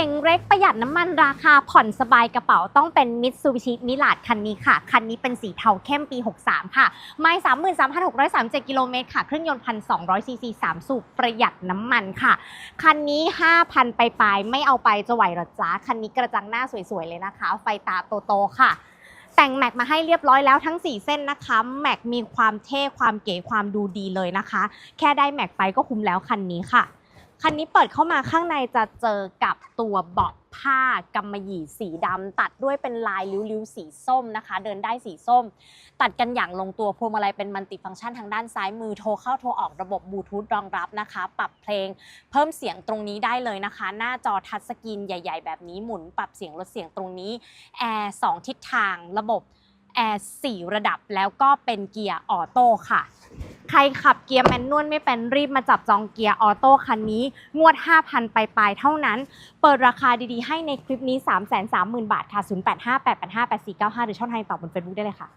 ก่งเล็กประหยัดน้ำมันราคาผ่อนสบายกระเป๋าต้องเป็น Mitsubishi m i r a g คันนี้ค่ะ คันนี้เป็นสีเทาเข้มปี 63 ค่ะไม่33,637 กิโลเมตรค่ะ เครื่องยนต์ 1,200 ซีซี 3 สูบประหยัดน้ำมันค่ะ คันนี้ 5,000 ไปปลายไม่เอาไปจะไหวหรอจ๊ะคันนี้กระจังหน้าสวยๆ เลยนะคะ ไฟตาโตๆค่ะแต่งแม็กมาให้เรียบร้อยแล้วทั้ง 4 เส้นนะคะแม็กมีความเท่ความเก๋ความดูดีเลยนะคะ แค่ได้แม็กไปก็คุ้มแล้วคันนี้ค่ะ คันนี้เปิดเข้ามาข้างในจะเจอกับตัวเบาะผ้ากำมะหยี่สีดำตัดด้วยเป็นลายริ้วๆสีส้มนะคะ เดินได้สีส้ม ตัดกันอย่างลงตัวพวงมาลัยเป็นมัลติฟังก์ชันทางด้านซ้ายมือโทรเข้าโทรออกระบบบลูทูธรองรับนะคะ ปรับเพลงเพิ่มเสียงตรงนี้ได้เลยนะคะ หน้าจอทัชสกรีนใหญ่ ๆ แบบนี้หมุนปรับเสียงลดเสียงตรงนี้แอร์สองทิศทางระบบแอร์สี่ระดับแล้วก็เป็นเกียร์ออโต้ค่ะ ใครขับเกียร์แมนนวลไม่เป็นรีบมาจับจองเกียร์ออโต้คันนี้ งวด 5,000ไปปลายๆเท่านั้น เปิดราคาดีๆ ให้ในคลิปนี้ 330,000 บาทค่ะ 0858858495 หรือช่องทางต่อบนเฟซบุ๊กได้เลยค่ะ